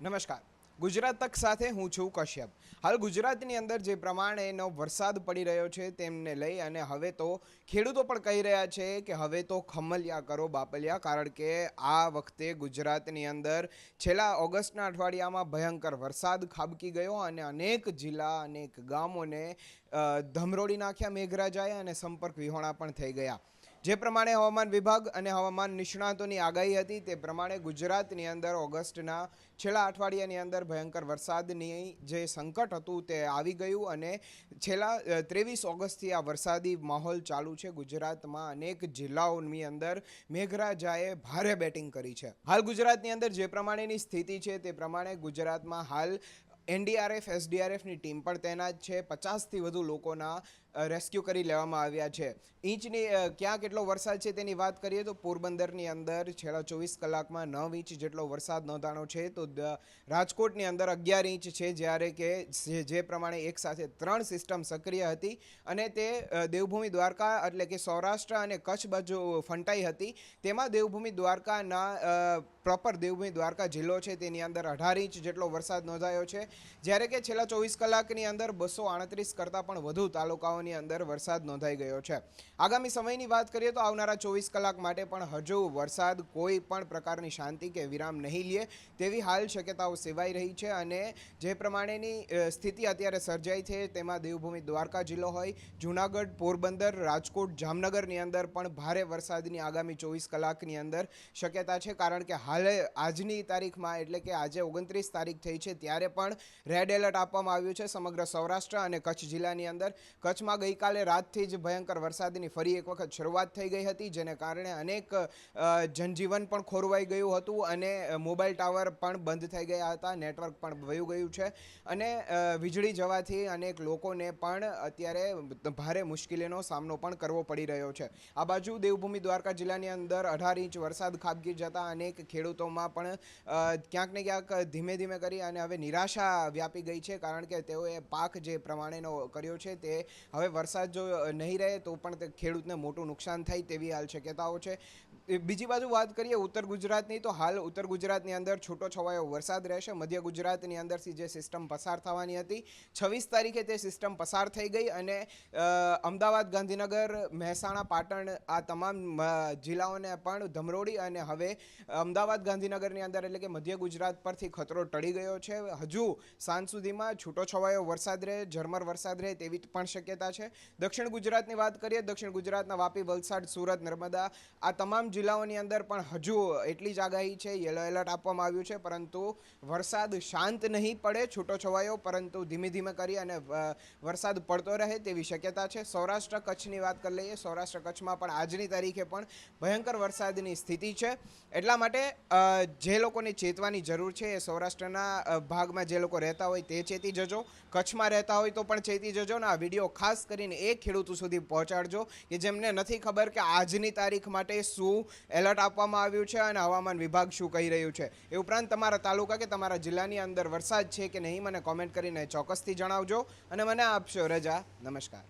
નમસ્કાર. ગુજરાત તક સાથે હું છું કશ્યપ. હાલ ગુજરાતની અંદર જે પ્રમાણેનો વરસાદ પડી રહ્યો છે તેમને લઈ અને હવે તો ખેડૂતો પણ કહી રહ્યા છે કે હવે તો ખમલિયા કરો બાપલિયા, કારણ કે આ વખતે ગુજરાતની અંદર છેલ્લા ઓગસ્ટના અઠવાડિયામાં ભયંકર વરસાદ ખાબકી ગયો અને અનેક જિલ્લા, અનેક ગામોને ધમરોડી નાખ્યા મેઘરાજાએ અને સંપર્ક વિહોણા પણ થઈ ગયા. જે પ્રમાણે હવામાન વિભાગ અને હવામાન નિષ્ણાતોની આગાહી હતી તે પ્રમાણે ગુજરાતની અંદર ઓગસ્ટના છેલ્લા અઠવાડિયાની અંદર ભયંકર વરસાદની જે સંકટ હતું તે આવી ગયું અને છેલ્લા ત્રેવીસ ઓગસ્ટથી આ વરસાદી માહોલ ચાલુ છે. ગુજરાતમાં અનેક જિલ્લાઓની અંદર મેઘરાજાએ ભારે બેટિંગ કરી છે. હાલ ગુજરાતની અંદર જે પ્રમાણેની સ્થિતિ છે તે પ્રમાણે ગુજરાતમાં હાલ એનડીઆરએફ, એસડીઆરએફની ટીમ પણ તૈનાત છે. પચાસથી વધુ લોકોના રેસ્ક્યુ કરી લેવામાં આવ્યા છે. ઇંચની ક્યાં કેટલો વરસાદ છે તેની વાત કરીએ તો પોરબંદરની અંદર છેલ્લા ચોવીસ કલાકમાં નવ ઇંચ જેટલો વરસાદ નોંધાણો છે. તો રાજકોટની અંદર અગિયાર ઇંચ છે જ્યારે કે જે પ્રમાણે એક સાથે ત્રણ સિસ્ટમ સક્રિય હતી અને તે દેવભૂમિ દ્વારકા એટલે કે સૌરાષ્ટ્ર અને કચ્છ બાજુ ફંટાઈ હતી. તેમાં દેવભૂમિ દ્વારકાના પ્રોપર દેવભૂમિ દ્વારકા જિલ્લો છે તેની અંદર અઢાર ઇંચ જેટલો વરસાદ નોંધાયો છે. જ્યારે કે છેલ્લા ચોવીસ કલાકની અંદર બસો આડત્રીસ કરતાં પણ વધુ તાલુકાઓની અંદર વરસાદ નોંધાઈ ગયો છે. આગામી સમયની વાત કરીએ તો આવનારા ચોવીસ કલાક માટે પણ હજુ વરસાદ કોઈ પણ પ્રકારની શાંતિ કે વિરામ નહીં લે તેવી હાલ શક્યતાઓ સેવાઈ રહી છે અને જે પ્રમાણેની સ્થિતિ અત્યારે સર્જાઈ છે તેમાં દેવભૂમિ દ્વારકા જિલ્લો હોય, જૂનાગઢ, પોરબંદર, રાજકોટ, જામનગરની અંદર પણ ભારે વરસાદની આગામી ચોવીસ કલાકની અંદર શક્યતા છે. કારણ કે હાલે આજની તારીખમાં એટલે કે આજે ઓગણત્રીસ તારીખ થઈ છે, ત્યારે પણ રેડ એલર્ટ આપવામાં આવ્યું છે સમગ્ર સૌરાષ્ટ્ર અને કચ્છ જિલ્લાની અંદર. કચ્છમાં ગઈકાલે રાતથી જ ભયંકર વરસાદની ફરી એક વખત શરૂઆત થઈ ગઈ હતી, જેને કારણે અનેક જનજીવન પણ ખોરવાઈ ગયું હતું અને મોબાઈલ ટાવર પણ બંધ થઈ ગયા હતા, નેટવર્ક પણ વયું ગયું છે. અને વીજળી જવાથી અનેક લોકોને પણ અત્યારે ભારે મુશ્કેલીનો સામનો પણ કરવો પડી રહ્યો છે. આ બાજુ દેવભૂમિ દ્વારકા જિલ્લાની અંદર અઢાર ઇંચ વરસાદ ખાબકી જતા અનેક ખેડૂતોમાં પણ ક્યાંક ને ક્યાંક ધીમે ધીમે કરી અને હવે નિરાશા વ્યાપી ગઈ છે, કારણ કે તેઓએ પાક જે પ્રમાણેનો કર્યો છે તે હવે વરસાદ જો નહીં રહે તો પણ તે ખેડૂતને મોટું નુકસાન થાય તેવી હાલ શક્યતાઓ છે. બીજી બાજુ વાત કરીએ ઉત્તર ગુજરાતની, તો હાલ ઉત્તર ગુજરાતની અંદર છૂટો છવાયો વરસાદ રહેશે. મધ્ય ગુજરાતની અંદરથી જે સિસ્ટમ પસાર થવાની હતી, છવ્વીસ તારીખે તે સિસ્ટમ પસાર થઈ ગઈ અને અમદાવાદ, ગાંધીનગર, મહેસાણા, પાટણ આ તમામ જિલ્લાઓને પણ ધમરોડી અને હવે અમદાવાદ, ગાંધીનગરની અંદર એટલે કે મધ્ય ગુજરાત પરથી ખતરો ટળી ગયો છે. હજુ સાંજ સુધીમાં છૂટો છવાયો વરસાદ રહે, ઝરમર વરસાદ રહે તેવી પણ શક્યતા છે. દક્ષિણ ગુજરાતની વાત કરીએ, દક્ષિણ ગુજરાતના વાપી, વલસાડ, સુરત, નર્મદા આ તમામ જિલ્લાઓની અંદર પણ હજુ એટલી જ આગાહી છે, યલો એલર્ટ આપવામાં આવ્યું છે, પરંતુ વરસાદ શાંત નહીં પડે છૂટો છવાયો પરંતુ ધીમે ધીમે કરી અને વરસાદ પડતો રહે તેવી શક્યતા છે. સૌરાષ્ટ્ર કચ્છની વાત કરી લઈએ, સૌરાષ્ટ્ર કચ્છમાં પણ આજની તારીખે પણ ભયંકર વરસાદની સ્થિતિ છે. એટલા માટે જે લોકોને ચેતવાની જરૂર છે એ સૌરાષ્ટ્રના ભાગમાં જે લોકો રહેતા હોય તે ચેતી જજો. કચ્છમાં રહેતા હોય તો પણ ચેતી જજો ને આ વીડિયો ખાસ કરીને એ ખેડૂતો સુધી પહોંચાડજો, કે જેમને નથી ખબર કે આજની તારીખ માટે શું એલર્ટ આપવામાં આવ્યું છે અને હવામાન વિભાગ શું કહી રહ્યું છે. એ ઉપરાંત તમારા તાલુકા કે તમારા જિલ્લાની અંદર વરસાદ છે કે નહીં, મને કોમેન્ટ કરીને ચોક્કસથી જણાવજો. અને મને આપશો, રજા. નમસ્કાર.